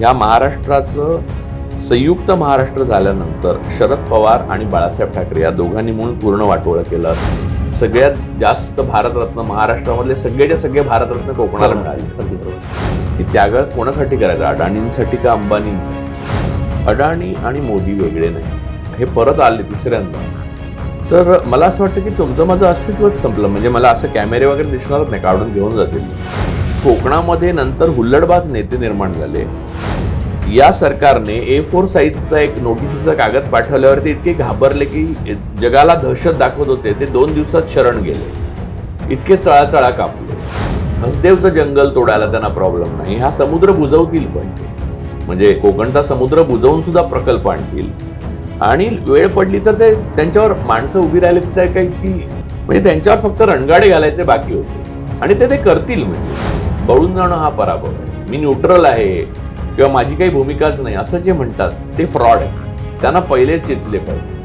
या महाराष्ट्राचं संयुक्त महाराष्ट्र झाल्यानंतर शरद पवार आणि बाळासाहेब ठाकरे या दोघांनी म्हणून पूर्ण वाटोळं केलं. सगळ्यात जास्त भारतरत्न महाराष्ट्रामधले सगळेच्या सगळे भारतरत्न कोकणाला मिळाले. अगदी बरोबर. की त्याग कोणासाठी करायचा? अडाणींसाठी का अंबानींसाठी अडाणी आणि मोदी वेगळे नाही. हे परत आले तिसऱ्यांदा. तर मला असं वाटतं की तुमचं माझं अस्तित्वच संपलं. म्हणजे मला असं कॅमेरे वगैरे दिसणारच नाही. काढून घेऊन जातील. कोकणामध्ये नंतर हुल्लडबाज नेते निर्माण झाले. या सरकारने ए फोर साईजचा एक नोटिसीचा कागद पाठवल्यावर ते इतके घाबरले की जगाला दहशत दाखवत होते ते दोन दिवसात शरण गेले. इतके चळाचळा कापले. हसदेवचं जंगल तोडायला त्यांना प्रॉब्लेम नाही. हा समुद्र बुजवतील पण. म्हणजे कोकणचा समुद्र बुजवून सुद्धा प्रकल्प आणतील. आणि वेळ पडली तर ते त्यांच्यावर माणसं उभी राहिली तर काही की म्हणजे त्यांच्यावर फक्त रणगाडे घालायचे बाकी होते. आणि ते ते करतील म्हणजे. बळून जाणं हा पराभव आहे. मी न्यूट्रल आहे. किंवा माझी काही भूमिकाच नाही असं जे म्हणतात ते फ्रॉड आहे. त्यांना पहिले चेचले पाहिजे.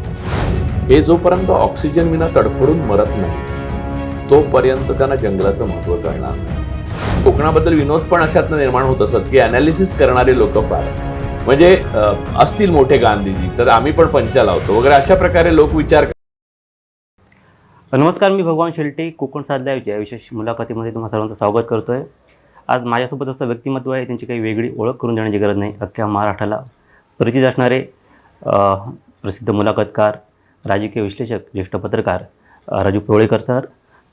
हे जोपर्यंत ऑक्सिजन विना तडफडून मरत नाही तोपर्यंत त्यांना जंगलाचं महत्त्व कळणार नाही. कोकणाबद्दल विनोद पण अशातनं निर्माण होत असत की अनालिसिस करणारे लोक फार म्हणजे असतील मोठे गांधीजी तर आम्ही पण पंचा लावतो वगैरे अशा प्रकारे लोक विचार नमस्कार मी भगवान शेल्टी कोकण साधल्या विषय विशेष मुलाखतीमध्ये तुम्हाला सर्वांचं स्वागत करतो आहे आज माझ्यासोबत असं व्यक्तिमत्व आहे त्यांची काही वेगळी ओळख करून देण्याची गरज नाही. अख्ख्या महाराष्ट्राला परिचित असणारे प्रसिद्ध मुलाखतकार राजकीय विश्लेषक ज्येष्ठ पत्रकार राजू पिवळेकर सर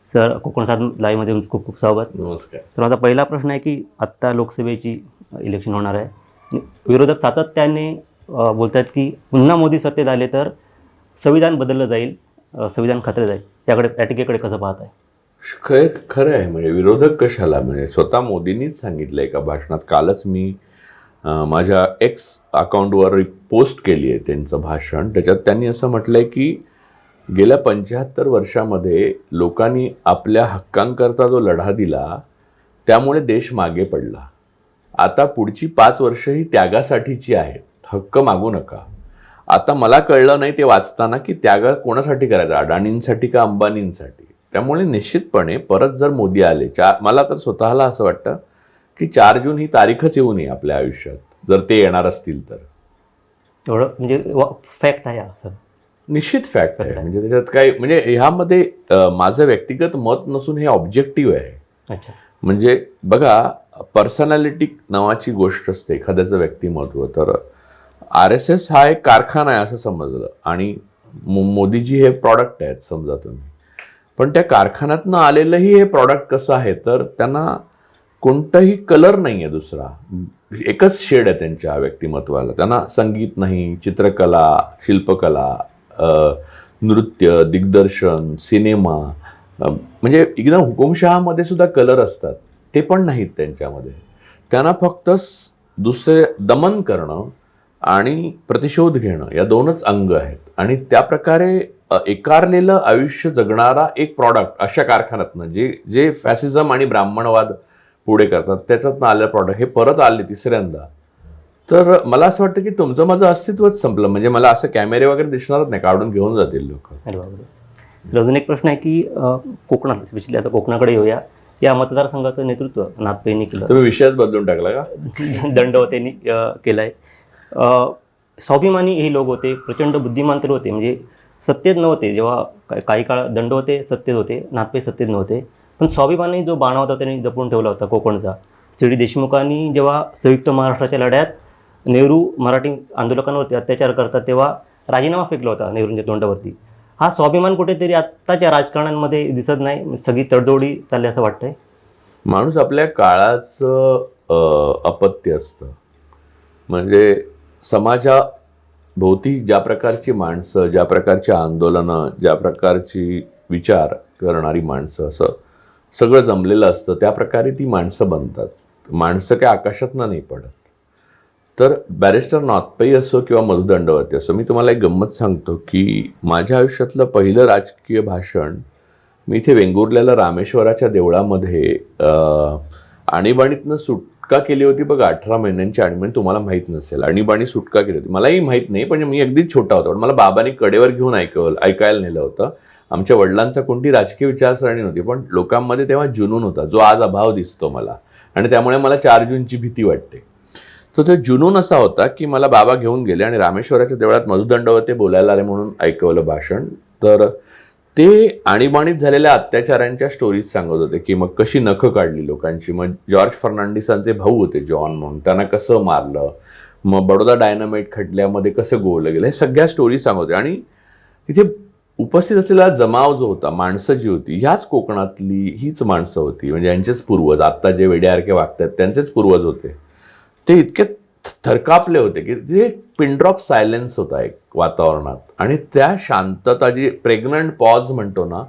सर कोकण साध लाईव्हमध्ये तुमचं खूप खूप स्वागत. नमस्कार. तर माझा पहिला प्रश्न आहे की आत्ता लोकसभेची इलेक्शन होणार आहे. विरोधक सातत्याने अ, बोलत आहेत की पुन्हा मोदी सत्तेत आले तर संविधान बदललं जाईल संविधान खात्रे जाईल. त्याकडे त्या टीकेकडे कसं पाहत आहे खरं खरं आहे म्हणजे विरोधक कशाला? म्हणजे स्वतः मोदींनीच सांगितलं एका भाषणात? कालच मी माझ्या एक्स अकाउंटवर पोस्ट केली आहे त्यांचं भाषण. त्याच्यात त्यांनी असं म्हटलं आहे की गेल्या पंच्याहत्तर वर्षामध्ये लोकांनी आपल्या हक्कांकरता जो लढा दिला त्यामुळे देश मागे पडला. आता पुढची पाच वर्ष ही त्यागासाठीची आहेत. हक्क मागू नका. आता मला कळलं नाही ते वाचताना की त्याग कोणासाठी करायचा? अडाणींसाठी का अंबानींसाठी? त्यामुळे निश्चितपणे परत जर मोदी आले चार मला तर स्वतःला असं वाटतं की चार जून ही तारीखच येऊ नये आपल्या आयुष्यात जर ते येणार असतील तर. एवढं म्हणजे फॅक्ट आहे सर निश्चित फॅक्ट आहे. म्हणजे त्याच्यात काय म्हणजे ह्यामध्ये माझं व्यक्तिगत मत नसून हे ऑब्जेक्टिव्ह आहे. म्हणजे बघा पर्सनॅलिटी नावाची गोष्ट असते एखाद्याचं व्यक्तिमत्व. तर आर एस एस हा एक कारखाना आहे असं समजलं. आणि मोदीजी हे प्रॉडक्ट आहेत समजा तुम्ही. पण त्या कारखान्यातनं आलेलंही हे प्रॉडक्ट कसं आहे? तर त्यांना कोणताही कलर नाही आहे दुसरा. एकच शेड आहे त्यांच्या व्यक्तिमत्वाला. त्यांना संगीत नाही चित्रकला शिल्पकला नृत्य दिग्दर्शन सिनेमा म्हणजे एकदम हुकुमशहामध्ये सुद्धा कलर असतात. ते पण नाहीत त्यांच्यामध्ये. त्यांना फक्त दुसरे दमन करणं आणि प्रतिशोध घेणं या दोनच अंग आहेत. आणि त्या प्रकारे एकारलेलं आयुष्य जगणारा एक प्रॉडक्ट अशा कारखान्यातनं जे जे फॅसिझम आणि ब्राह्मणवाद पुढे करतात त्याच्यातनं आलेलं प्रॉडक्ट हे परत आले तिसऱ्यांदा. तर मला असं वाटतं की तुमचं माझं अस्तित्वच संपलं. म्हणजे मला असं कॅमेरे वगैरे दिसणारच नाही काढून घेऊन जातील लोक. अजून एक प्रश्न आहे की कोकणात स्पेशली आता कोकणाकडे येऊया. या मतदारसंघाचं नेतृत्व नाथपेंनी केलं. तुम्ही विषयच बदलून टाकला का? दंडवतेनी केलं आहे स्वाभिमानी हे लोक होते प्रचंड बुद्धिमान तर होते. म्हणजे सत्तेत नव्हते. जेव्हा काही काळ दंड होते सत्तेत होते. नातपे सत्तेत नव्हते. पण स्वाभिमानी जो बाणा होता त्यांनी जपून ठेवला होता कोकणचा. सी. डी. देशमुखांनी जेव्हा संयुक्त महाराष्ट्राच्या लढ्यात नेहरू मराठी आंदोलकांवरती अत्याचार करतात तेव्हा राजीनामा फेकला होता नेहरूंच्या तोंडावरती. हा स्वाभिमान कुठेतरी आत्ताच्या राजकारणांमध्ये दिसत नाही. सगळी तडजोडी चालली असं वाटतंय? माणूस आपल्या काळाचं अपत्य असतं. म्हणजे समाजा भोवती ज्या प्रकारची माणसं ज्या प्रकारची आंदोलनं ज्या प्रकारची विचार करणारी माणसं असं सगळं जमलेलं असतं त्या प्रकारे ती माणसं बनतात. माणसं काय आकाशातनं नाही पडत. तर बॅरिस्टर नॉथपई असो किंवा मधु दंडवती असो मी तुम्हाला एक गंमत सांगतो की माझ्या आयुष्यातलं पहिलं राजकीय भाषण मी इथे वेंगुर्ल्याला रामेश्वराच्या देवळामध्ये आणीबाणीतनं सुट सुटका केली होती बघा अठरा महिन्यांची आणीबाणी तुम्हाला माहीत नसेल. आणीबाणी सुटका केली होती. मलाही माहीत नाही पण मी अगदी छोटा होता. पण मला बाबांनी कडेवर घेऊन ऐकवलं ऐकायला नेलं होतं. आमच्या वडिलांचा कोणती राजकीय विचारसरणी नव्हती पण लोकांमध्ये तेव्हा जुनून होता. जो आज अभाव दिसतो मला. आणि त्यामुळे मला चार जूनची भीती वाटते. तर तो जुनून असा होता की मला बाबा घेऊन गेले आणि रामेश्वराच्या देवळात मधुदंडवते बोलायला आले म्हणून ऐकवलं भाषण. तर ते आणीबाणीत झालेल्या अत्याचारांच्या स्टोरीज सांगत होते की मग कशी नखं काढली लोकांची? मग जॉर्ज फर्नांडिसांचे भाऊ होते जॉन म्हणून. त्यांना कसं मारलं? मग बडोदा डायनामाइट खटल्यामध्ये कसं गोवलं गेलं? हे सगळ्या स्टोरी सांगत होते. आणि तिथे उपस्थित असलेला जमाव जो होता माणसं जी होती ह्याच कोकणातली हीच माणसं होती. म्हणजे यांचेच पूर्वज. आत्ता जे वेड्यासारखे वागतात त्यांचेच पूर्वज होते. ते इतके थरकापले होते की ते पिनड्रॉप सायलेन्स होता एक वातावरणात. आणि त्या शांतता जी प्रेग्नंट पॉज म्हणतो ना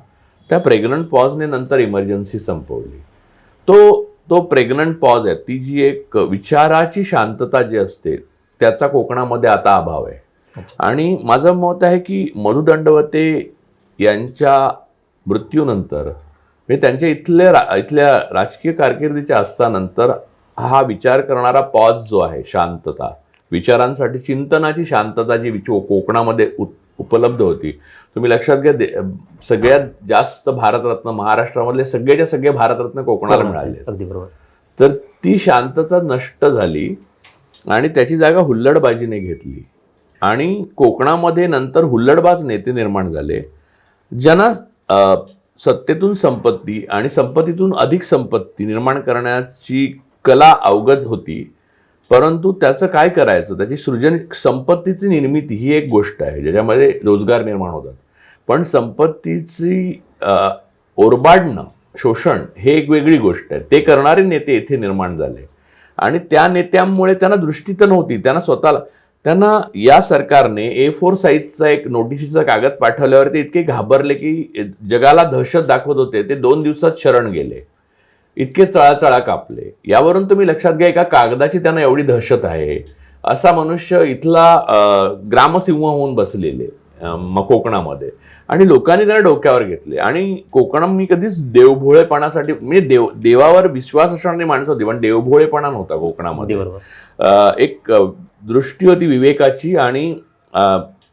त्या प्रेग्नंट पॉजने नंतर इमर्जन्सी संपवली. तो तो प्रेग्नंट पॉज आहे ती जी एक विचाराची शांतता जी असते त्याचा कोकणामध्ये आता अभाव आहे. आणि माझं मत आहे की मधुदंडवते यांच्या मृत्यूनंतर म्हणजे त्यांच्या इथले रा इथल्या राजकीय कारकिर्दीच्या असतानंतर हा विचार करणारा पॉज जो आहे शांतता विचारांसाठी चिंतनाची शांतता जी विच- कोकणामध्ये उपलब्ध होती. तुम्ही लक्षात घ्या दे- सगळ्यात जास्त भारतरत्न महाराष्ट्रामधले सगळेच्या सगळे भारतरत्न कोकणाला मिळाले अगदी बरोबर. तर ती शांतता नष्ट झाली आणि त्याची जागा हुल्लडबाजीने घेतली. आणि कोकणामध्ये नंतर हुल्लडबाज नेते निर्माण झाले ज्यांना सत्तेतून संपत्ती आणि संपत्तीतून अधिक संपत्ती निर्माण करण्याची कला अवगत होती. परंतु त्याचं काय करायचं? त्याची सृजन संपत्तीची निर्मिती ही एक गोष्ट आहे ज्याच्यामध्ये रोजगार निर्माण होतात. पण संपत्तीची ओरबाडणं शोषण हे एक वेगळी गोष्ट आहे. ते करणारे नेते येथे निर्माण झाले. आणि त्या नेत्यांमुळे त्यांना दृष्टी तर नव्हती. त्यांना स्वतःला त्यांना या सरकारने ए फोर साईजचा एक नोटिशीचा कागद पाठवल्यावर ते इतके घाबरले की जगाला दहशत दाखवत होते. ते दोन दिवसात शरण गेले. इतके चळाचळा कापले. यावरून तुम्ही लक्षात घ्या एका कागदाची त्यांना एवढी दहशत आहे. असा मनुष्य इथला ग्रामसिंह होऊन बसलेले कोकणामध्ये. आणि लोकांनी त्याला डोक्यावर घेतले. आणि कोकण मी कधीच देवभोळेपणासाठी म्हणजे देव देवावर विश्वास असणारी माणसं होती पण देवभोळेपणा नव्हता कोकणामध्ये. एक दृष्टी होती विवेकाची आणि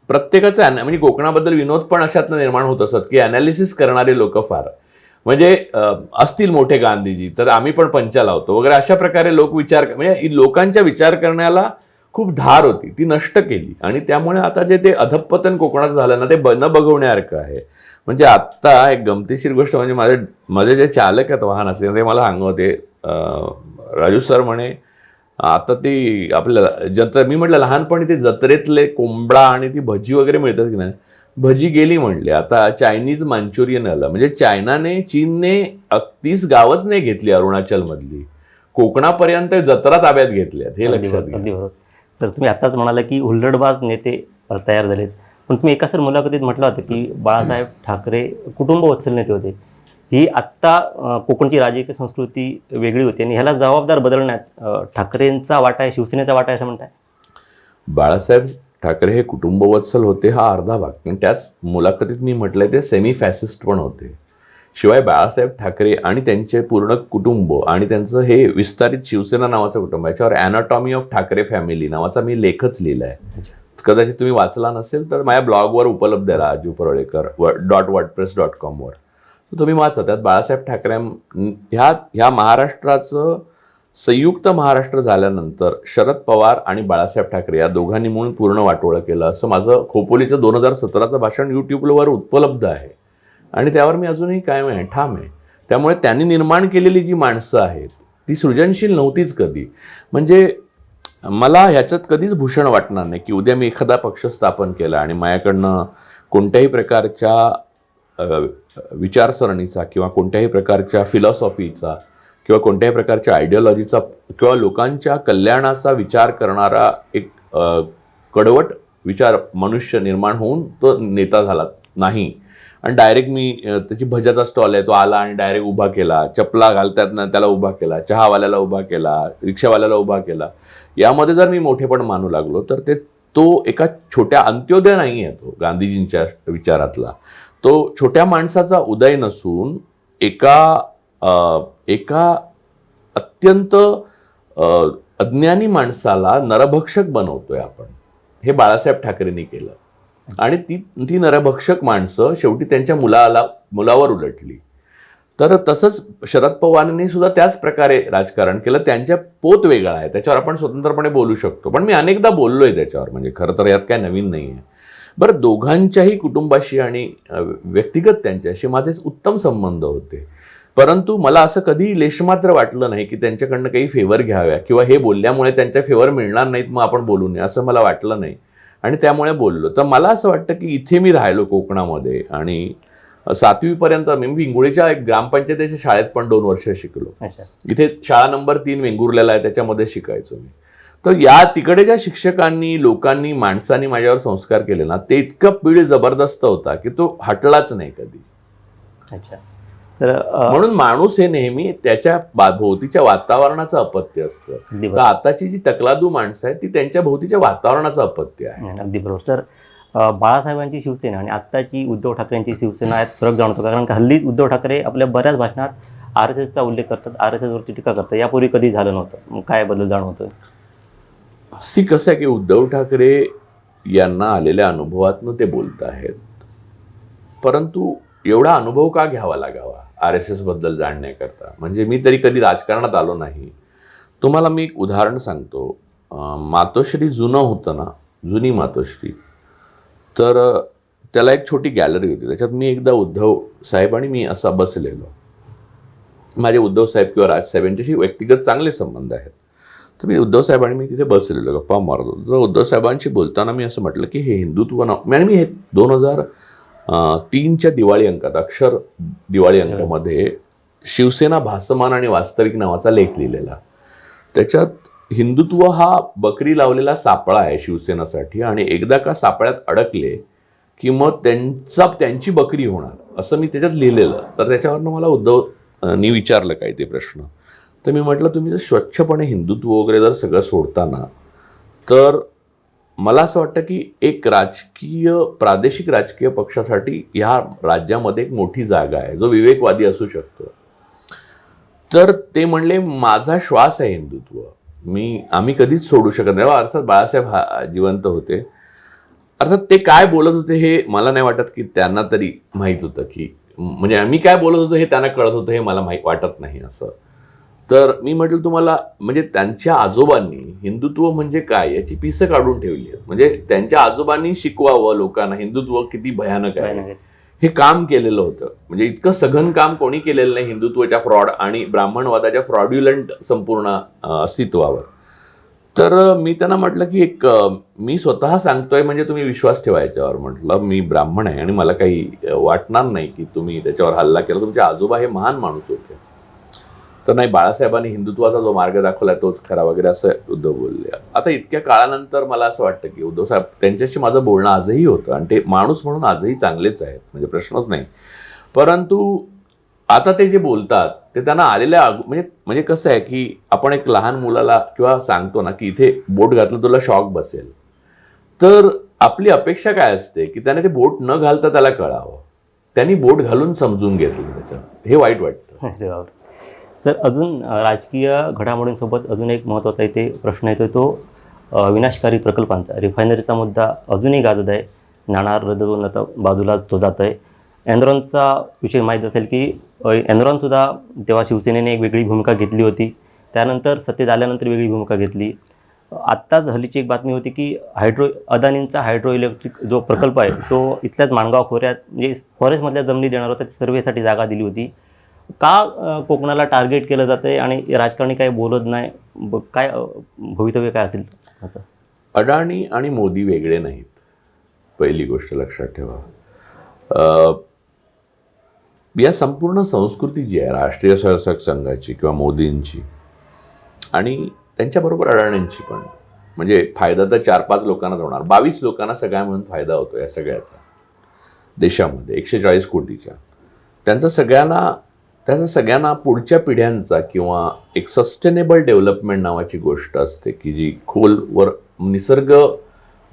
प्रत्येकाचं म्हणजे कोकणाबद्दल विनोद पण अशातनं निर्माण होत असत की अनालिसिस करणारे लोक फार. म्हणजे असतील मोठे गांधीजी तर आम्ही पण पंचा लावतो वगैरे अशा प्रकारे लोक विचार म्हणजे लोकांच्या विचार करण्याला खूप धार होती ती नष्ट केली. आणि त्यामुळे आता जे ते अधपतन कोकणात झालं ना ते ब न बघवण्यासारखं आहे. म्हणजे आत्ता एक गमतीशीर गोष्ट म्हणजे माझे माझे जे चालक आहेत वाहनाचे ते मला सांगत होते राजू सर म्हणे आता ती आपल्याला जत्र मी म्हटलं लहानपणी ते जत्रेतले कोंबडा आणि ती भजी वगैरे मिळतात की नाही भजी गेली म्हणले. आता चायनीज मांचुरियन आलं. म्हणजे चायनाने चीनने तीस गावच नाही घेतली अरुणाचल मधली कोकणापर्यंत जत्रा ताब्यात घेतल्यात. हे लक्षात घ्या. सर तुम्ही आताच म्हणाला की हुल्लडबाज नेते तयार झालेत. पण तुम्ही एका सर मुलाखतीत म्हटलं होतं की बाळासाहेब ठाकरे कुटुंब वत्सल नेते होते. ही आत्ता कोकणची राजकीय संस्कृती वेगळी होती आणि ह्याला जबाबदार बदलण्यात ठाकरेंचा वाटा आहे शिवसेनेचा वाटा आहे असं म्हणताय? बाळासाहेब ठाकरे हे कुटुंबवत्सल होते हा अर्धा भाग. पण त्याच मुलाखतीत मी म्हटलंय ते सेमी फॅसिस्ट पण होते. शिवाय बाळासाहेब ठाकरे आणि त्यांचे पूर्ण कुटुंब आणि त्यांचं हे विस्तारित शिवसेना नावाचं कुटुंब याच्यावर अॅनाटॉमी ऑफ ठाकरे फॅमिली नावाचा मी लेखच लिहिला आहे कदाचित तुम्ही वाचला नसेल तर माझ्या ब्लॉगवर उपलब्ध आहे Raju Parlekar dot WordPress dot कॉमवर तर तुम्ही वाचा त्यात बाळासाहेब ठाकरे ह्या ह्या महाराष्ट्राचं संयुक्त महाराष्ट्र झाल्यानंतर शरद पवार आणि बाळासाहेब ठाकरे या दोघांनी म्हणून पूर्ण वाटोळं केलं. असं माझं खोपोलीचं दोन हजार सतराचं भाषण यूट्यूबवर उपलब्ध आहे. आणि त्यावर मी अजूनही कायम आहे ठाम आहे. त्यामुळे त्यांनी निर्माण केलेली जी माणसं आहेत ती सृजनशील नव्हतीच कधी. म्हणजे मला ह्याच्यात कधीच भूषण वाटणार नाही की उद्या मी एखादा पक्ष स्थापन केला आणि माझ्याकडनं कोणत्याही प्रकारच्या विचारसरणीचा किंवा कोणत्याही प्रकारच्या फिलॉसॉफीचा किंवा कोणत्याही प्रकारच्या आयडिओलॉजीचा किंवा लोकांच्या कल्याणाचा विचार करणारा एक कडवट विचार मनुष्य निर्माण होऊन तो नेता झाला. नाही. आणि डायरेक्ट मी त्याची भज्याचा स्टॉल आहे तो आला आणि डायरेक्ट उभा केला. चपला घालतात ना त्याला उभा केला चहावाल्याला उभा केला रिक्षावाल्याला उभा केला. यामध्ये जर मी मोठेपण मानू लागलो तर ते तो एका छोट्या अंत्योदय नाही आहे तो गांधीजींच्या विचारातला. तो छोट्या माणसाचा उदय नसून एका एका अत्यंत अज्ञानी माणसाला नरभक्षक बनवतोय आपण. हे बाळासाहेब ठाकरेंनी केलं. आणि ती ती नरभक्षक माणसं शेवटी त्यांच्या मुलाला मुलावर उलटली. तर तसंच शरद पवारांनी सुद्धा त्याच प्रकारे राजकारण केलं. त्यांच्या पोत वेगळा आहे. त्याच्यावर आपण स्वतंत्रपणे बोलू शकतो. पण मी अनेकदा बोललोय त्याच्यावर. म्हणजे खरं तर यात काय नवीन नाही आहे बरं दोघांच्याही कुटुंबाशी आणि व्यक्तिगत त्यांच्याशी माझे उत्तम संबंध होते. परंतु मला असं कधी लेशमात्र वाटलं नाही की त्यांच्याकडनं काही फेवर घ्याव्या किंवा हे बोलल्यामुळे त्यांच्या फेवर मिळणार नाहीत मग आपण बोलू नये असं मला वाटलं नाही. आणि त्यामुळे बोललो. तर मला असं वाटतं की इथे मी राहिलो कोकणामध्ये आणि सातवीपर्यंत मी विंगुळीच्या एक ग्रामपंचायतीच्या शाळेत पण दोन वर्ष शिकलो. इथे शाळा नंबर तीन वेंगुर्ल्याला आहे त्याच्यामध्ये शिकायचो मी. तर या तिकडे ज्या शिक्षकांनी लोकांनी माणसांनी माझ्यावर संस्कार केले ना ते इतकं पीड जबरदस्त होता की तो हटलाच नाही कधी. अच्छा. अ, म्हणून माणूस हे नेहमी त्याच्या बा- भोवतीच्या वातावरणाचं अपत्य असतं. तर आताची जी तकलादू माणसं आहेत ती त्यांच्या भोवतीच्या वातावरणाचं अपत्य आहे. अगदी बरोबर. सर अ, बाळासाहेबांची शिवसेना आणि आत्ताची उद्धव ठाकरेंची शिवसेना यात फरक जाणवतो. कारण का हल्ली उद्धव ठाकरे आपल्या बऱ्याच भाषणात आर एस एसचा उल्लेख करतात आर एस एसवरती टीका करतात. यापूर्वी कधी झालं नव्हतं? काय बदल जाणवतोय? सी कसं आहे की उद्धव ठाकरे यांना आलेल्या अनुभवातनं ते बोलत आहेत. परंतु एवढा अनुभव का घ्यावा लागावा? आर एस एसबद्दल जाणण्याकरता म्हणजे मी तरी कधी राजकारणात आलो नाही. तुम्हाला मी एक उदाहरण सांगतो. मातोश्री जुनं होतं ना जुनी मातोश्री तर त्याला एक छोटी गॅलरी होती. त्याच्यात मी एकदा उद्धव साहेब आणि मी असा बसलेलो. माझे उद्धव साहेब किंवा राजसाहेब यांच्याशी व्यक्तिगत चांगले संबंध आहेत. तर मी उद्धव साहेब आणि मी तिथे बसलेलो गप्पा मारत होतो. तर उद्धव साहेबांशी बोलताना मी असं म्हटलं की हे हिंदुत्व ना मी हे दोन हजार तीनच्या दिवाळी अंकात अक्षर दिवाळी अंकामध्ये शिवसेना भासमान आणि वास्तविक नावाचा लेख लिहिलेला. त्याच्यात हिंदुत्व हा बकरी लावलेला सापळा आहे शिवसेनासाठी आणि एकदा का सापळ्यात अडकले की मग त्यांचा त्यांची बकरी होणार असं मी त्याच्यात लिहिलेलं. तर त्याच्यावरनं मला उद्धव नी विचारलं काय ते प्रश्न. तर मी म्हटलं तुम्ही जर स्वच्छपणे हिंदुत्व वगैरे जर सगळं सोडताना तर मला असं वाटतं की एक राजकीय प्रादेशिक राजकीय पक्षासाठी ह्या राज्यामध्ये एक मोठी जागा आहे जो विवेकवादी असू शकतो. तर ते म्हणले माझा श्वास आहे हिंदुत्व. मी आम्ही कधीच सोडू शकत नाही. अर्थात बाळासाहेब हा जिवंत होते. अर्थात ते काय बोलत होते हे मला नाही वाटत की त्यांना तरी माहीत होतं की म्हणजे आम्ही काय बोलत होतो हे त्यांना कळत होतं हे मला माहीत वाटत नाही असं. तर मी म्हटलं तुम्हाला म्हणजे त्यांच्या आजोबांनी हिंदुत्व म्हणजे काय याची पिसं काढून ठेवली आहेत. म्हणजे त्यांच्या आजोबांनी शिकवावं लोकांना हिंदुत्व किती भयानक आहे. हे काम केलेलं होतं. म्हणजे इतकं सघन काम कोणी केलेलं नाही हिंदुत्वाच्या फ्रॉड आणि ब्राह्मणवादाच्या फ्रॉड्युलंट संपूर्ण अस्तित्वावर. तर मी त्यांना म्हटलं की एक मी स्वतः सांगतोय म्हणजे तुम्ही विश्वास ठेवा याच्यावर. म्हटलं मी ब्राह्मण आहे आणि मला काही वाटणार नाही की तुम्ही त्याच्यावर हल्ला केला. तुमचे आजोबा हे महान माणूस होते. तर नाही बाळासाहेबांनी हिंदुत्वाचा जो मार्ग दाखवला तोच खरा वगैरे असं उद्धव बोलले. आता इतक्या काळानंतर मला असं वाटतं की उद्धव साहेब त्यांच्याशी माझं बोलणं आजही होतं आणि ते माणूस म्हणून आजही चांगलेच आहेत म्हणजे प्रश्नच नाही. परंतु आता ते जे बोलतात ते त्यांना आलेल्या अग- म्हणजे म्हणजे कसं आहे की आपण एक लहान मुलाला किंवा सांगतो ना की इथे बोट घातलं तुला शॉक बसेल. तर आपली अपेक्षा काय असते की त्याने ते बोट न घालता त्याला कळावं. त्यांनी बोट घालून समजून घेतलं त्याचं. हे वाईट वाटतं. सर अजून राजकीय घडामोडींसोबत अजून एक महत्त्वाचा इथे प्रश्न येतो तो विनाशकारी प्रकल्पांचा. रिफायनरीचा मुद्दा अजूनही गाजत आहे. नाणार रद्द आता बाजूला तो जात आहे एनरॉनचा विषय माहीत असेल की एनरॉनसुद्धा तेव्हा शिवसेनेने एक वेगळी भूमिका घेतली होती. त्यानंतर सत्तेत आल्यानंतर वेगळी भूमिका घेतली. आत्ताच हल्लीची एक बातमी होती की हायड्रो अदानींचा हायड्रो इलेक्ट्रिक जो प्रकल्प आहे तो इथल्याच माणगाव खोऱ्यात म्हणजे फॉरेस्टमधल्या जमिनी देणार होता ती सर्वेसाठी जागा दिली होती. का कोकणाला टार्गेट केलं जातं आहे आणि राजकारणी काही बोलत नाही? ब- काय भवितव्य काय असेल असं? अडाणी आणि मोदी वेगळे नाहीत. पहिली गोष्ट लक्षात ठेवा. या संपूर्ण संस्कृती जी आहे राष्ट्रीय स्वयंसेवक संघाची किंवा मोदींची आणि त्यांच्याबरोबर अडाण्यांची पण म्हणजे फायदा तर चार पाच लोकांनाच होणार. बावीस लोकांना सगळ्या म्हणून फायदा होतो या सगळ्याचा. देशामध्ये एकशे चाळीस कोटीच्या. त्यांचा सगळ्यांना त्याचा सगळ्यांना पुढच्या पिढ्यांचा किंवा एक सस्टेनेबल डेव्हलपमेंट नावाची गोष्ट असते की जी खोलवर निसर्ग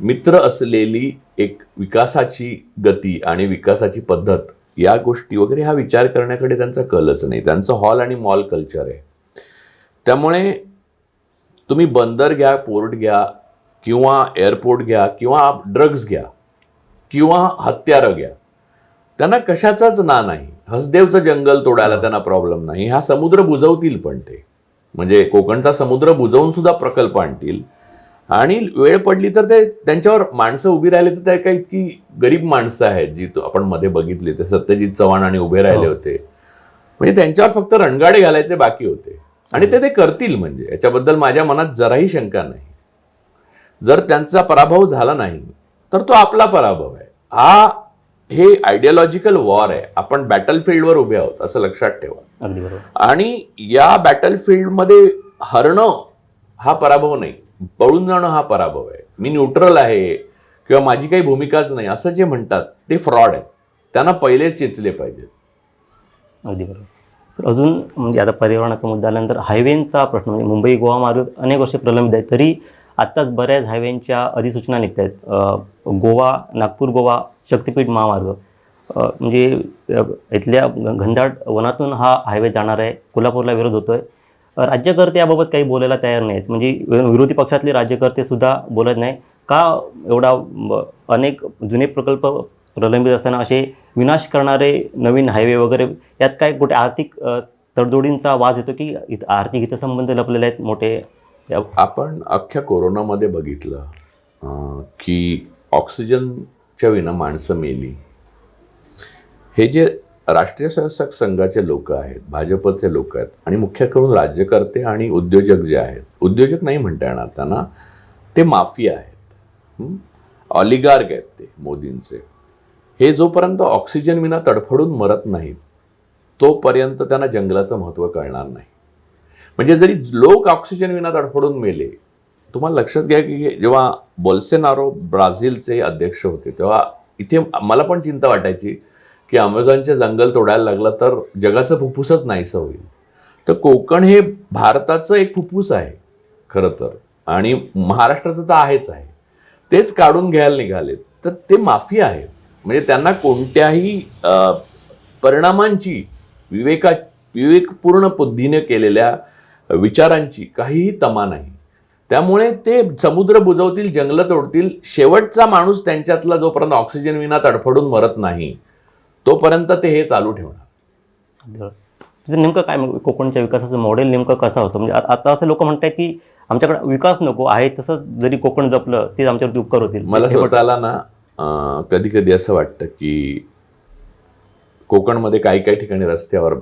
मित्र असलेली एक विकासाची गती आणि विकासाची पद्धत या गोष्टी वगैरे हा विचार करण्याकडे त्यांचा कलच नाही. त्यांचं हॉल आणि मॉल कल्चर आहे. त्यामुळे तुम्ही बंदर घ्या पोर्ट घ्या किंवा एअरपोर्ट घ्या किंवा ड्रग्ज घ्या किंवा हत्यारं घ्या. त्यांना कशाचाच ना नाही. हसदेवचं जंगल तोडायला त्यांना प्रॉब्लेम नाही. हा समुद्र बुजवतील पण ते. म्हणजे कोकणचा समुद्र बुजवून सुद्धा प्रकल्प आणतील. आणि वेळ पडली तर ते त्यांच्यावर माणसं उभी राहिली तर त्या काही इतकी गरीब माणसं आहेत जी तो आपण मध्ये बघितली. ते सत्यजित चव्हाण आणि उभे राहिले हो. होते. म्हणजे त्यांच्यावर फक्त रणगाडे घालायचे बाकी होते. आणि ते ते करतील म्हणजे. याच्याबद्दल माझ्या मनात जराही शंका नाही. जर त्यांचा पराभव झाला नाही तर तो आपला पराभव आहे. हा हे आयडियोलॉजिकल वॉर आहे. आपण बॅटलफील्डवर उभे आहोत असं लक्षात ठेवा. अगदी बरोबर. आणि या बॅटलफील्डमध्ये हरणं हा पराभव नाही. पळून जाणं हा पराभव आहे. मी न्यूट्रल आहे किंवा माझी काही भूमिकाच नाही असं जे म्हणतात ते फ्रॉड आहे. त्यांना पहिले चेचले पाहिजेत. अगदी बरोबर. अजून म्हणजे आता पर्यावरणाचा मुद्दा आल्यानंतर हायवेचा प्रश्न म्हणजे मुंबई गोवा मार्ग अनेक वर्ष प्रलंबित आहे तरी आत्ताच बऱ्याच हायवेंच्या अधिसूचना निघत आहेत गोवा नागपूर गोवा शक्तिपीठ महामार्ग. म्हणजे इथल्या घनदाट वनातून हा हायवे जाणार आहे. कोल्हापूरला विरोध होतो आहे राज्यकर्ते याबाबत काही बोलायला तयार नाहीत. म्हणजे विरोधी पक्षातले राज्यकर्तेसुद्धा बोलत नाही का एवढा अनेक जुने प्रकल्प प्रलंबित असताना असे विनाश करणारे नवीन हायवे वगैरे यात काय कुठे आर्थिक तडजोडींचा वाज येतो की आर्थिक हितसंबंध लपलेले आहेत मोठे? या- आपण अख्ख्या कोरोनामध्ये बघितलं की ऑक्सिजनच्या विना माणसं मेली. हे जे राष्ट्रीय स्वयंसेवक संघाचे लोक आहेत भाजपचे लोक आहेत आणि मुख्य करून राज्यकर्ते आणि उद्योजक जे आहेत उद्योजक नाही म्हणता येणार त्यांना ते माफिया आहेत. ऑलिगार्ग आहेत ते मोदींचे. हे जोपर्यंत ऑक्सिजन विना तडफडून मरत नाहीत तोपर्यंत त्यांना जंगलाचं महत्त्व कळणार नाही. म्हणजे जरी लोक ऑक्सिजन विना तडफडून मेले तुम्हाला लक्षात घ्या की जेव्हा बोल्सेनारो ब्राझीलचे अध्यक्ष होते तेव्हा इथे मला पण चिंता वाटायची की अमेझॉनचे जंगल तोडायला लागलं तर जगाचं फुफ्फुसच नाहीसं होईल. तर कोकण हे भारताचं एक फुफ्फुस आहे खरं तर. आणि महाराष्ट्राचं तर आहेच आहे. तेच काढून घ्यायला निघाले. तर ते माफी आहेत म्हणजे त्यांना कोणत्याही परिणामांची विवेका विवेकपूर्ण बुद्धीने केलेल्या विचारांची काहीही तमा नाही. त्यामुळे ते समुद्र बुजवतील जंगलं तोडतील. शेवटचा माणूस त्यांच्यातला जोपर्यंत ऑक्सिजन विना तडफडून मरत नाही तोपर्यंत ते हे चालू ठेवणार. नेमकं काय मग कोकणच्या विकासाचं मॉडेल नेमकं कसं होतं? म्हणजे आता असं लोक म्हणतात की आमच्याकडे विकास नको आहे तसं जरी कोकण जपलं तेच आमच्यावरती उपकार होतील. मला. स्वतःला ना कधी कधी असं वाटतं की कोकणमध्ये काही काही ठिकाणी रस्त्यावर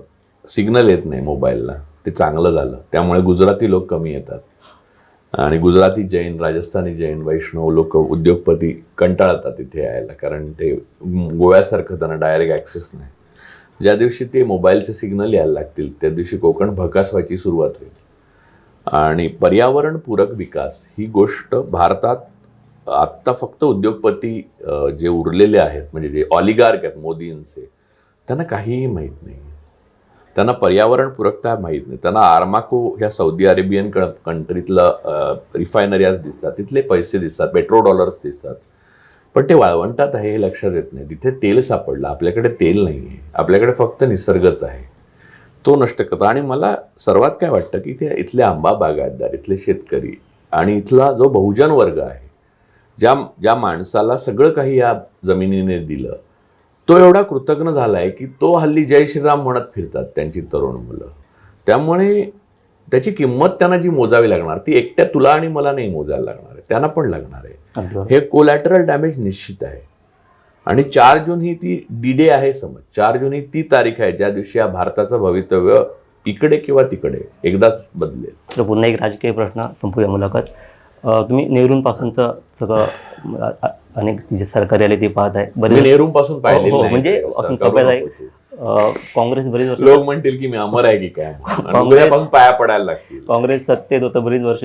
सिग्नल येत नाही मोबाईलला ते चांगलं झालं. त्यामुळे गुजराती लोक कमी येतात. आणि गुजराती जैन राजस्थानी जैन वैष्णव लोक उद्योगपती कंटाळतात इथे यायला कारण ते गोव्यासारखं त्यांना डायरेक्ट ॲक्सेस नाही. ज्या दिवशी ते मोबाईलचे सिग्नल यायला लागतील त्या दिवशी कोकण भकास व्हायची सुरुवात होईल. आणि पर्यावरणपूरक विकास ही गोष्ट भारतात आत्ता फक्त उद्योगपती जे उरलेले आहेत म्हणजे जे ऑलिगार्क आहेत मोदींचे त्यांना काहीही माहीत नाही. त्यांना पर्यावरणपूरकता माहीत नाही. त्यांना आर्माको ह्या सौदी अरेबियन क कंट्रीतलं रिफायनरीज दिसतात. तिथले पैसे दिसतात पेट्रो डॉलर्स दिसतात. पण ते वाळवंटात आहे हे लक्षात येत नाही. तिथे तेल सापडलं. आपल्याकडे तेल नाही आहे आपल्याकडे फक्त निसर्गच आहे. तो नष्ट करतो. आणि मला सर्वात काय वाटतं की ते इथले आंबा बागायतदार इथले शेतकरी आणि इथला जो बहुजन वर्ग आहे ज्या ज्या माणसाला सगळं काही या जमिनीने दिलं तो एवढा कृतज्ञ झाला आहे की तो हल्ली जय श्रीराम म्हणत फिरतात त्यांची तरुण मुलं. त्यामुळे त्याची किंमत त्यांना जी मोजावी लागणार ती एकट्या तुला आणि मला नाही मोजायला लागणार आहे त्यांना पण लागणार आहे. हे कोलॅटरल डॅमेज निश्चित आहे. आणि चार जून ही ती डी डे आहे समज. चार जून ही ती तारीख आहे ज्या दिवशी या भारताचं भवितव्य इकडे किंवा तिकडे एकदाच बदलेल. तर पुन्हा एक राजकीय प्रश्न संपूया मुलाखत. तुम्ही नेहरूंपासूनचं सगळं अनेक जे सरकारी आले ते पाहत आहे. बरेच नेहरू पासून पाहिलेलं हो, नाही. म्हणजे काँग्रेस बरीच वर्ष लोक म्हणतील की मी अमर आहे की काय? आणि काँग्रेस- पाया पडायला लागतील. काँग्रेस सत्तेत होतं बरीच वर्ष.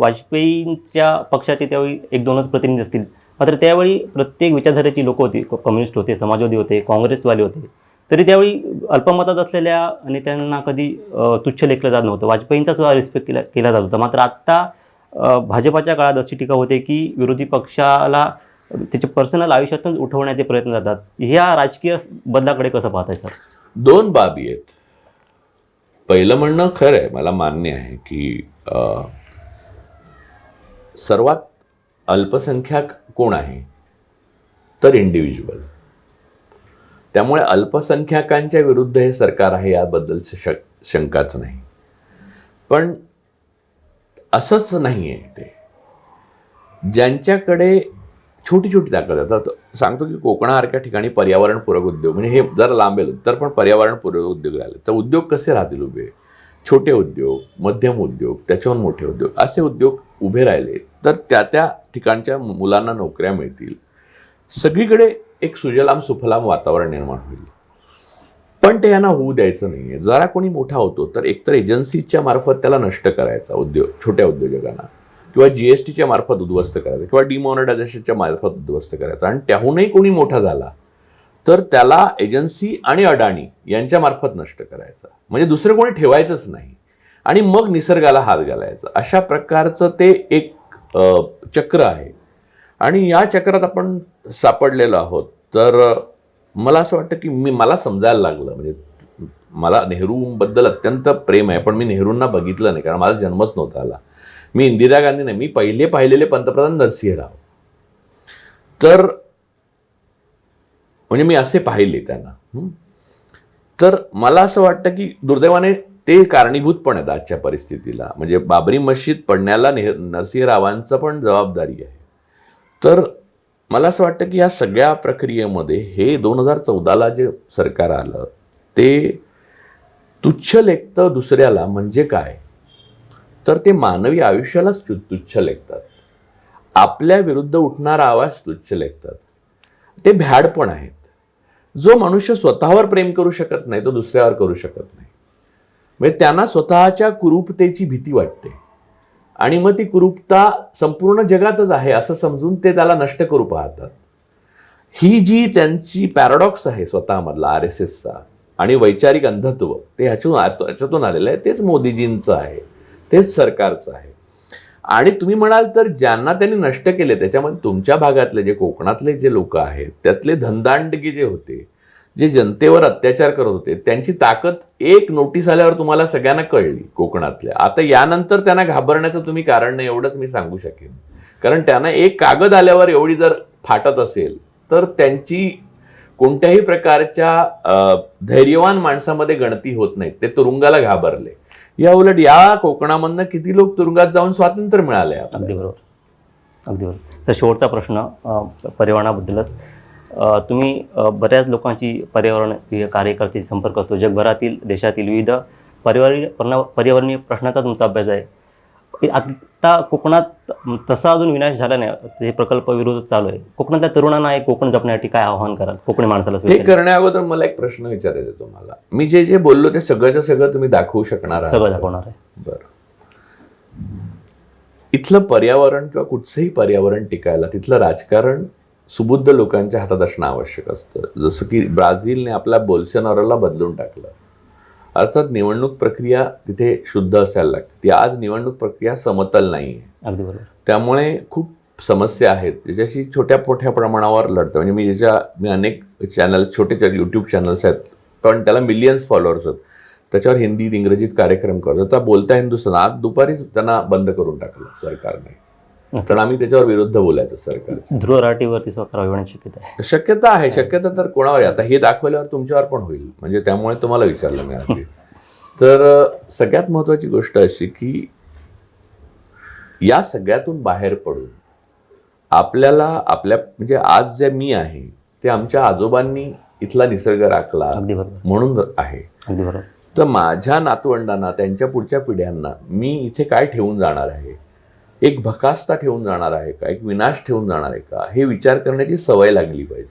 वाजपेयींच्या पक्षाचे त्यावेळी एक दोनच प्रतिनिधी असतील. मात्र त्यावेळी प्रत्येक विचारधारेची लोक होती. कम्युनिस्ट होते समाजवादी होते काँग्रेसवाले होते. तरी त्यावेळी अल्पमतात असलेल्या नेत्यांना कधी अ, तुच्छ लेखलं जात नव्हतं. वाजपेयींचा सुद्धा रिस्पेक्ट केला केला जात होता. मात्र आत्ता भाजपाच्या काळात अशी टीका होते की विरोधी पक्षाला त्याच्या पर्सनल आयुष्यातून उठवण्याचे प्रयत्न जातात. ह्या राजकीय बदलाकडे कसं पाहताय सर? दोन बाबी आहेत. पहिलं म्हणणं खरं आहे मला मान्य आहे की सर्वात अल्पसंख्याक कोण आहे? तर इंडिव्हिज्युअल त्यामुळे अल्पसंख्याकांच्या विरुद्ध हे सरकार आहे याबद्दल शक शंकाच नाही. पण असंच नाही आहे ते. ज्यांच्याकडे छोटी छोटी ताकद आहे. सांगतो की कोकणासारख्या ठिकाणी पर्यावरणपूरक उद्योग म्हणजे हे जर लांबेल तर पण पर्यावरणपूरक उद्योग राहिले. तर उद्योग कसे राहतील उभे? छोटे उद्योग मध्यम उद्योग त्याच्याहून मोठे उद्योग असे उद्योग उभे राहिले तर त्या त्या ठिकाणच्या मुलांना नोकऱ्या मिळतील. सगळीकडे एक सुजलाम सुफलाम वातावरण निर्माण होईल. पण ते यांना होऊ द्यायचं नाहीये. जरा कोणी मोठा होतो तर एकतर एजन्सीच्या मार्फत त्याला नष्ट करायचा उद्योग छोट्या उद्योजकांना. किंवा जीएसटीच्या मार्फत उद्ध्वस्त करायचं किंवा डिमॉनिटायझेशनच्या मार्फत उद्ध्वस्त करायचं. आणि त्याहूनही कोणी मोठा झाला तर त्याला एजन्सी आणि अडाणी यांच्या मार्फत नष्ट करायचा. म्हणजे दुसरं कोणी ठेवायचंच नाही. आणि मग निसर्गाला हात घालायचा. अशा प्रकारचं ते एक चक्र आहे. आणि या चक्रात आपण सापडलेलो आहोत. तर मला असं वाटतं की मी मला समजायला लागलं. म्हणजे मला नेहरूबद्दल अत्यंत प्रेम आहे पण मी नेहरूंना बघितलं नाही कारण माझा जन्मच नव्हता आला. मी इंदिरा गांधी नाही मी पहिले पाहिलेले पंतप्रधान नरसिंह राव तर म्हणजे मी असे पाहिले त्यांना. तर मला असं वाटतं की दुर्दैवाने ते कारणीभूत पण आहेत आजच्या परिस्थितीला. म्हणजे बाबरी मशीद पडण्याला नेह नरसिंहरावांचं पण जबाबदारी आहे. तर मला असं वाटतं की या सगळ्या प्रक्रियेमध्ये हे दोन हजार चौदाला जे सरकार आलं ते तुच्छ लेखतं दुसऱ्याला म्हणजे काय? तर ते मानवी आयुष्यालाच तु- तुच्छ लेखतात. आपल्या विरुद्ध उठणारा आवाज तुच्छ लेखतात. ते भ्याड पण आहेत. जो मनुष्य स्वतःवर प्रेम करू शकत नाही तो दुसऱ्यावर करू शकत नाही. म्हणजे त्यांना स्वतःच्या कुरूपतेची भीती वाटते. आणि मग ती कुरूपता संपूर्ण जगातच आहे असं समजून ते त्याला नष्ट करू पाहतात. ही जी त्यांची पॅराडॉक्स आहे स्वतःमधला आर एस एसचा आणि वैचारिक अंधत्व ते ह्याच्यातून ह्याच्यातून आलेलं आहे. तेच मोदीजींचं आहे. तेच सरकारचं आहे. आणि तुम्ही म्हणाल तर ज्यांना त्यांनी नष्ट केले त्याच्यामध्ये तुमच्या भागातले जे कोकणातले जे लोक आहेत त्यातले धनदांडगी जे होते जे जनतेवर अत्याचार करत होते त्यांची ताकद एक नोटीस आल्यावर तुम्हाला सगळ्यांना कळली कोकणातल्या. आता यानंतर त्यांना घाबरण्याचं तुम्ही कारण नाही एवढंच मी सांगू शकेन. कारण त्यांना एक कागद आल्यावर एवढी जर फाटत असेल तर त्यांची कोणत्याही प्रकारच्या धैर्यवान माणसामध्ये गणती होत नाही ते तुरुंगाला घाबरले. या उलट या कोकणामधनं किती लोक तुरुंगात जाऊन स्वातंत्र्य मिळाले अगदी बरोबर. अगदी बरोबर. तर शेवटचा प्रश्न अ, पर्यावरणाबद्दलच तुम्ही बऱ्याच लोकांची पर्यावरण कार्यकर्ते संपर्क असतो जगभरातील देशातील विविध पर्यावरणीय पर्णा- पर्यावरणीय प्रश्नाचा तुमचा अभ्यास आहे. हे आता कोकणात तसा अजून विनाश झाला नाही. हे प्रकल्प विरोध चालू आहे. कोकणातल्या तरुणांना हे कोकण जपण्यासाठी काय आव्हान कराल? कोकणी माणसाला ते? करण्या अगोदर मला एक प्रश्न विचारायचा तुम्हाला. मी जे जे बोललो ते सगळंच्या सगळं तुम्ही दाखवू शकणार सगळं दाखवणार आहे. बरं. इथलं पर्यावरण किंवा कुठचंही पर्यावरण टिकायला तिथलं राजकारण सुबुद्ध लोकांच्या हातात असणं आवश्यक असतं. जसं की ब्राझीलने आपल्या बोल्सेनॉरोला बदलून टाकलं. अर्थात निवडणूक प्रक्रिया तिथे शुद्ध असायला लागते. ती आज निवडणूक प्रक्रिया समतल नाही आहे त्यामुळे खूप समस्या आहेत. ज्याच्याशी छोट्या मोठ्या प्रमाणावर लढतं. म्हणजे मी ज्याच्या मी अनेक चॅनल छोटे यूट्यूब चॅनल्स आहेत. पण त्याला मिलियन्स फॉलोअर्स आहेत. त्याच्यावर हिंदीत इंग्रजीत कार्यक्रम करतो आता बोलता हिंदुस्थान. आज दुपारीच त्यांना बंद करून टाकलं सरकारने. कारण आम्ही त्याच्यावर विरुद्ध बोलायचं सरकारचं. ध्रुव होण्याची शक्यता आहे. शक्यता आहे शक्यता तर कोणावर आता हे दाखवल्यावर तुमच्यावर पण होईल. म्हणजे त्यामुळे तुम्हाला विचारलं मी आधी. तर सगळ्यात महत्वाची गोष्ट अशी की या सगळ्यातून बाहेर पडून आपल्याला आपल्या म्हणजे आज जे मी आहे ते आमच्या आजोबांनी इथला निसर्ग राखला म्हणून आहे. तर माझ्या नातवंडांना त्यांच्या पुढच्या पिढ्यांना मी इथे काय ठेवून जाणार आहे? एक भकासता ठेवून जाणार आहे का? एक विनाश ठेवून जाणार आहे का? हे विचार करण्याची सवय लागली पाहिजे.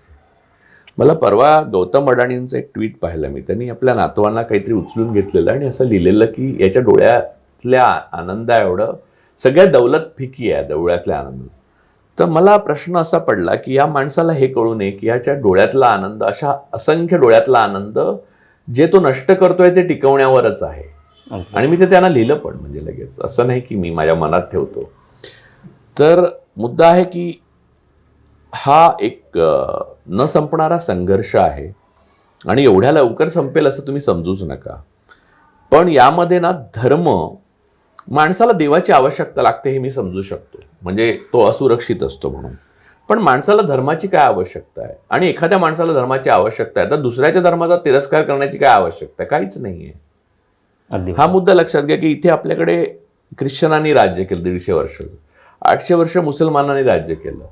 मला परवा गौतम अडाणींचं एक ट्विट पाहिलं मी. त्यांनी आपल्या नातवांना काहीतरी उचलून घेतलेलं आणि असं लिहिलेलं की याच्या डोळ्यातल्या आनंदा एवढं सगळ्या दौलत फिकी आहे डोळ्यातल्या आनंद. तर मला प्रश्न असा पडला की या माणसाला हे कळू नये की याच्या डोळ्यातला आनंद अशा असंख्य डोळ्यातला आनंद जे तो नष्ट करतोय ते टिकवण्यावरच आहे. आणि मी ते त्यांना लिहिलं पण म्हणजे लगेच. असं नाही की मी माझ्या मनात ठेवतो. तर मुद्दा आहे की हा एक न संपणारा संघर्ष आहे. आणि एवढ्या लवकर संपेल असं तुम्ही समजूच नका. पण यामध्ये ना धर्म माणसाला देवाची आवश्यकता लागते हे मी समजू शकतो. म्हणजे तो असुरक्षित असतो म्हणून. पण माणसाला धर्माची काय आवश्यकता आहे? आणि एखाद्या माणसाला धर्माची आवश्यकता आहे तर दुसऱ्याच्या धर्माचा तिरस्कार करण्याची काय आवश्यकता आहे? काहीच नाहीये अगदी हा मुद्दा लक्षात घ्या की इथे आपल्याकडे ख्रिश्चनांनी राज्य केलं दीडशे वर्ष. आठशे वर्ष मुसलमानांनी राज्य केलं.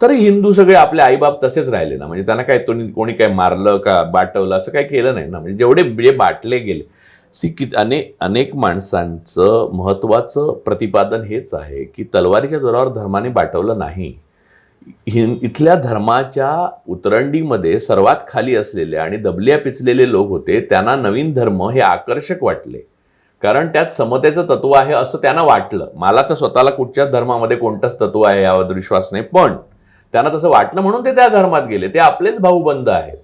तरी हिंदू सगळे आपले आईबाप तसेच राहिले ना. म्हणजे त्यांना काय कोणी कोणी काय मारलं का बाटवलं असं काय केलं नाही ना. म्हणजे जेवढे जे बाटले गेले सिक्कीत अनेक अनेक माणसांचं महत्त्वाचं प्रतिपादन हेच आहे की तलवारीच्या जोरावर धर्माने बाटवलं नाही. हिं इथल्या धर्माच्या उतरंडीमध्ये सर्वात खाली असलेले आणि दबल्या पिचलेले लोक होते त्यांना नवीन धर्म हे आकर्षक वाटले. कारण त्यात समतेचं तत्व आहे असं त्यांना वाटलं. मला तर स्वतःला कुठच्याच धर्मामध्ये कोणतंच तत्व आहे यावर विश्वास नाही. पण त्यांना तसं वाटलं म्हणून ते त्या धर्मात गेले. ते आपलेच भाऊबंद आहेत.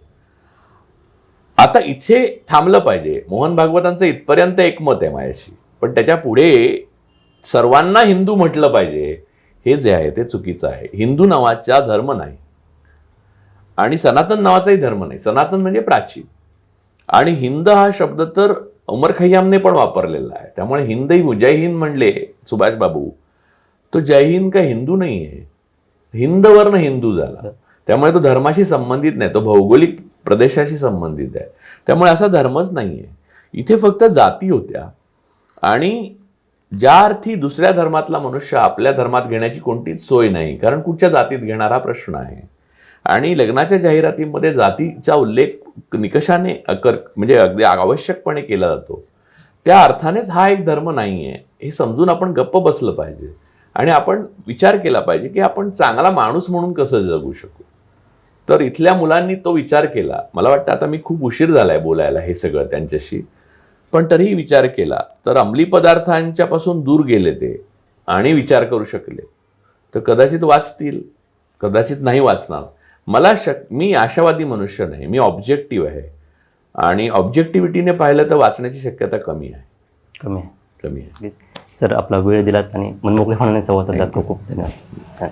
आता इथे थांबलं पाहिजे. मोहन भागवतांचं इथपर्यंत एकमत आहे माझ्याशी. पण त्याच्या पुढे सर्वांना हिंदू म्हटलं पाहिजे. हे जे आहे ते चुकीचं आहे. हिंदू नावाचा धर्म नाही. आणि सनातन नावाचाही धर्म नाही. सनातन म्हणजे प्राचीन. आणि हिंद हा शब्द तर उमर खय्यामने पण वापरलेला आहे. त्यामुळे हिंदही जय हिंद म्हणले सुभाष बाबू तो जय हिंद का हिंदू नाही आहे हिंदवरनं हिंदू झाला. त्यामुळे तो धर्माशी संबंधित नाही तो भौगोलिक प्रदेशाशी संबंधित आहे. त्यामुळे असा धर्मच नाही आहे इथे फक्त जाती होत्या. आणि ज्या अर्थी दुसऱ्या धर्मातला मनुष्य आपल्या धर्मात घेण्याची कोणतीच सोय नाही कारण कुठच्या जातीत घेणारा हा प्रश्न आहे. आणि लग्नाच्या जाहिरातीमध्ये जातीचा उल्लेख निकषाने अकर म्हणजे अगदी आवश्यकपणे केला जातो. त्या अर्थानेच हा एक धर्म नाही आहे हे समजून आपण गप्प बसलं पाहिजे. आणि आपण विचार केला पाहिजे की आपण चांगला माणूस म्हणून कसं जगू शकू? तर इथल्या मुलांनी तो विचार केला. मला वाटतं आता मी खूप उशीर झालाय बोलायला हे सगळं त्यांच्याशी. पण तरीही विचार केला. तर अंमली पदार्थांच्या पासून दूर गेले ते आणि विचार करू शकले. तर कदाचित वाचतील. कदाचित नाही वाचणार. मला शक मी आशावादी मनुष्य नाही मी ऑब्जेक्टिव्ह आहे. आणि ऑब्जेक्टिव्हिटीने पाहिलं तर वाचण्याची शक्यता कमी आहे. कमी आहे. कमी आहे. सर आपला वेळ दिलात आणि मनमोकळेपणाने संवाद साधलात खूप खूप धन्यवाद.